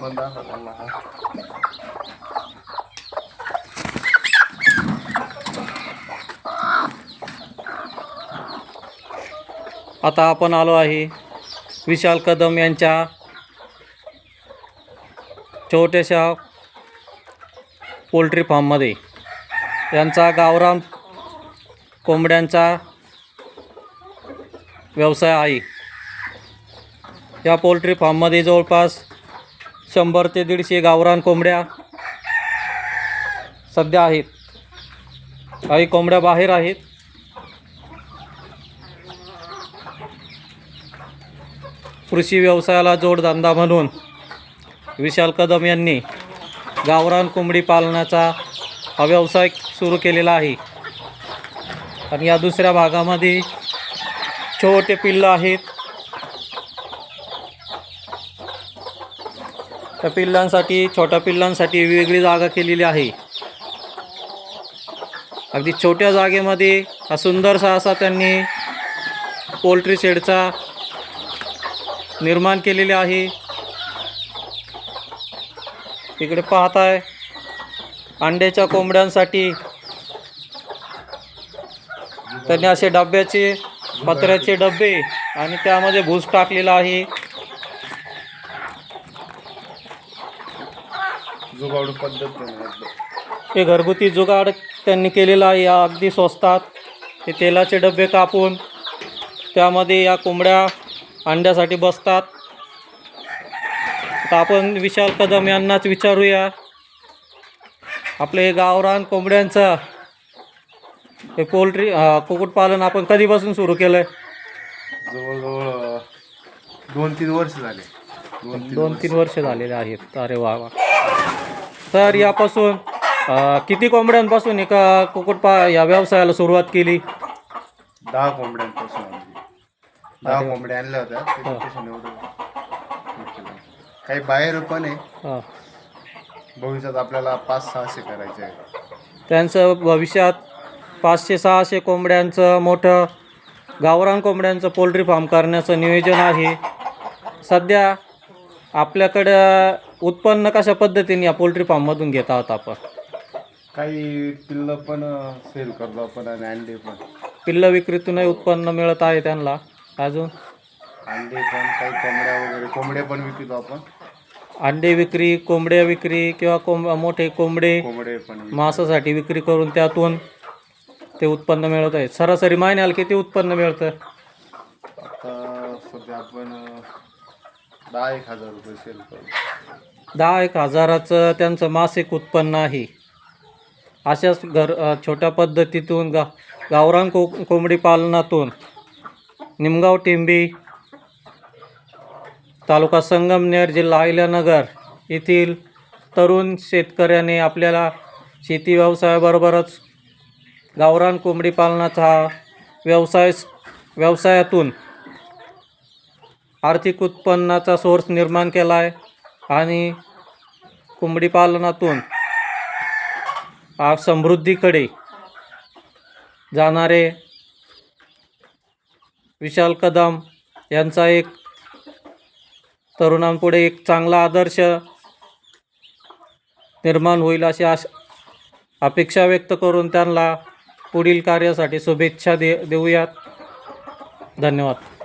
पण दाखवा त्यांना हा. आता आपण आलो आहे विशाल कदम यांच्या छोट्याशा पोल्ट्री फार्ममध्ये. यांचा गावरान कोंबड्यांचा व्यवसाय आहे. या पोल्ट्री फार्ममध्ये जवळपास शंभर ते दीडशे गावरान कोंबड्या सध्या आहेत. काही कोंबड्या बाहेर आहेत. कृषी व्यवसायाला जोडधंदा म्हणून विशाल कदम यांनी गावरान कोंबडी पालनाचा हा व्यवसाय सुरू केलेला आहे. आणि या दुसऱ्या भागामध्ये छोटे पिल्लं आहेत. त्या पिल्लांसाठी छोट्या पिल्लांसाठी वेगळी जागा केलेली आहे. अगदी छोट्या जागेमध्ये हा सुंदरसा असा त्यांनी पोल्ट्री शेडचा निर्माण केलेले आहे. इकडे पाहताय अंड्याच्या कोंबड्यांसाठी. त्यांनी असे डब्याचे पत्र्याचे डबे आणि त्यामध्ये भूस टाकलेला आहे. जुगाडू. हे घरगुती जुगाड त्यांनी केलेला आहे. या अगदी स्वस्तात. हे तेलाचे डबे कापून त्यामध्ये या कोंबड्या अंड्यासाठी बसतात. आता आपण विशाल कदम यांनाच विचारूया. आपले हे गावरान कोंबड्यांचं हे पोल्ट्री कुक्कुटपालन आपण कधीपासून सुरू केलं आहे जवळजवळ दोन तीन वर्ष झाले. दोन तीन दोन तीन वर्ष झालेले आहेत. अरे वा वा. तर यापासून किती कोंबड्यांपासून एका कुक्कुटपा या व्यवसायाला सुरुवात केली? दहा कोंबड्यांपासून. दहा कोंबड्या आणल्या होत्या. काही बाहेर पण आहे. हां. भविष्यात आपल्याला पाच सहाशे करायचे आहे त्यांचं भविष्यात पाचशे सहाशे कोंबड्यांचं मोठं गावरान कोंबड्यांचं पोल्ट्री फार्म करण्याचं नियोजन आहे. सध्या आपल्याकडं उत्पन्न कशा पद्धतीने या पोल्ट्री फार्ममधून घेत आहोत आपण? काही पिल्लं पण सेल करतो आपण आणि अंडे पण. पिल्ल विक्रीतूनही उत्पन्न मिळत आहे त्यांना. अजून? अंडे पण काही कोंबड्या वगैरे कोंबड्या पण विकतो आपण. अंडे विक्री कोंबड्या विक्री किंवा कोंब मोठे कोंबडे कोंबडे पण विकतो. मांसासाठी विक्री करून त्यातून ते उत्पन्न मिळत आहे. सरासरी महिन्याला किती उत्पन्न मिळतं? आता सध्या आपण अं, दहा एक हजार रुपये सेल करू. दहा एक हजाराचं त्यांचं मासिक उत्पन्न आहे. अशाच घर अ, छोट्या पद्धतीतून गा गावरान को कोंबडी पालनातून निमगाव टिंबी तालुका संगमनेर जिल्हा अहिल्यानगर येथील तरुण शेतकऱ्याने आपल्याला शेती व्यवसायाबरोबरच गावरान कोंबडी पालनाचा व्यवसाय व्यवसायातून आर्थिक उत्पन्नाचा सोर्स निर्माण केला आहे आणि कोंबडी पालनातून समृद्धीकडे जाणारे विशाल कदम यांचा एक तरुणांपुढे एक चांगला आदर्श निर्माण होईल अशी आश अपेक्षा व्यक्त करून त्यांना पुढील कार्यासाठी शुभेच्छा दे देऊयात. धन्यवाद.